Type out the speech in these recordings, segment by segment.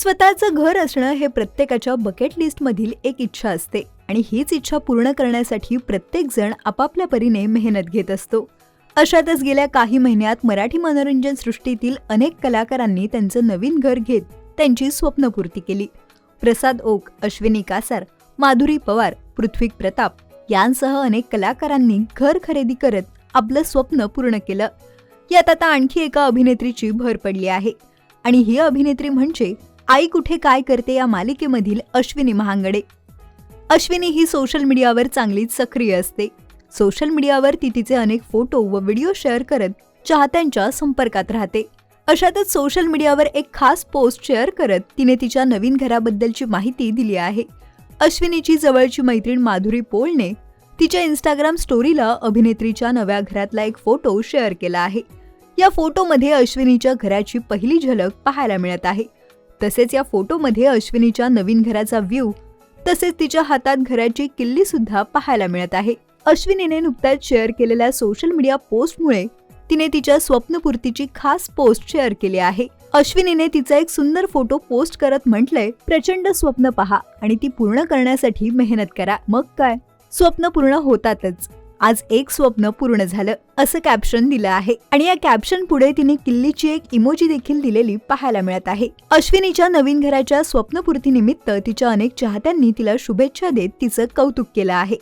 स्वतःचं घर असणं हे प्रत्येकाच्या बकेट लिस्टमधील एक इच्छा असते आणि हीच इच्छा पूर्ण करण्यासाठी प्रत्येकजण आपापल्या परीने मेहनत घेत असतो. अशातच गेल्या काही महिन्यात मराठी मनोरंजन सृष्टीतील अनेक कलाकारांनी त्यांचं नवीन घर घेत त्यांची स्वप्नपूर्ती केली. प्रसाद ओक अश्विनी कासार माधुरी पवार पृथ्वी प्रताप यांसह अनेक कलाकारांनी घर खरेदी करत आपलं स्वप्न पूर्ण केलं. यात आता आणखी एका अभिनेत्रीची भर पडली आहे आणि ही अभिनेत्री म्हणजे आई कुठे काय करते या मालिकेमधील अश्विनी महांगडे. अश्विनी ही सोशल मीडियावर चांगलीच सक्रिय असते. सोशल मीडियावर ती तिचे अनेक फोटो व व्हिडिओ शेअर करत चाहत्यांच्या संपर्कात राहते. अशातच सोशल मीडियावर एक खास पोस्ट शेअर करत तिने तिच्या नवीन घराबद्दलची माहिती दिली आहे. अश्विनीची जवळची मैत्रीण माधुरी पोलने तिच्या इंस्टाग्राम स्टोरीला अभिनेत्रीच्या नव्या घरातला एक फोटो शेअर केला आहे. या फोटोमध्ये अश्विनीच्या घराची पहिली झलक पाहायला मिळत आहे. तसेच या फोटोमध्ये अश्विनीच्या नवीन घराचा व्ह्यू तसेच तिच्या हातात घराची किल्ली सुद्धा पाहायला मिळत आहे. अश्विनीने नुकत्याच शेअर केलेल्या सोशल मीडिया पोस्टमुळे तिने तिच्या स्वप्नपूर्तीची खास पोस्ट शेअर केली आहे. अश्विनीने तिचा एक सुंदर फोटो पोस्ट करत म्हटलंय प्रचंड स्वप्न पहा आणि ती पूर्ण करण्यासाठी मेहनत करा. मग काय? स्वप्न पूर्ण होतातच. आज एक स्वप्न पूर्ण झालं असं कॅप्शन दिलं आहे. आणि या कॅप्शन पुढे तिने किल्लीची एक इमोजी देखील दिलेली पाहायला मिळत आहे. अश्विनीच्या नवीन घराच्या स्वप्नपूर्तीनिमित्त तिच्या अनेक चाहत्यांनी तिला शुभेच्छा देत तिचं कौतुक केलं आहे.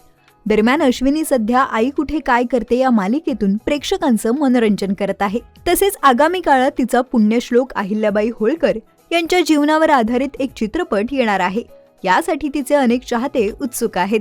दरम्यान अश्विनी सध्या आई कुठे काय करते या मालिकेतून प्रेक्षकांचं मनोरंजन करत आहे. तसेच आगामी काळात तिचा पुण्यश्लोक अहिल्याबाई होळकर यांच्या जीवनावर आधारित एक चित्रपट येणार आहे. यासाठी तिचे अनेक चाहते उत्सुक आहेत.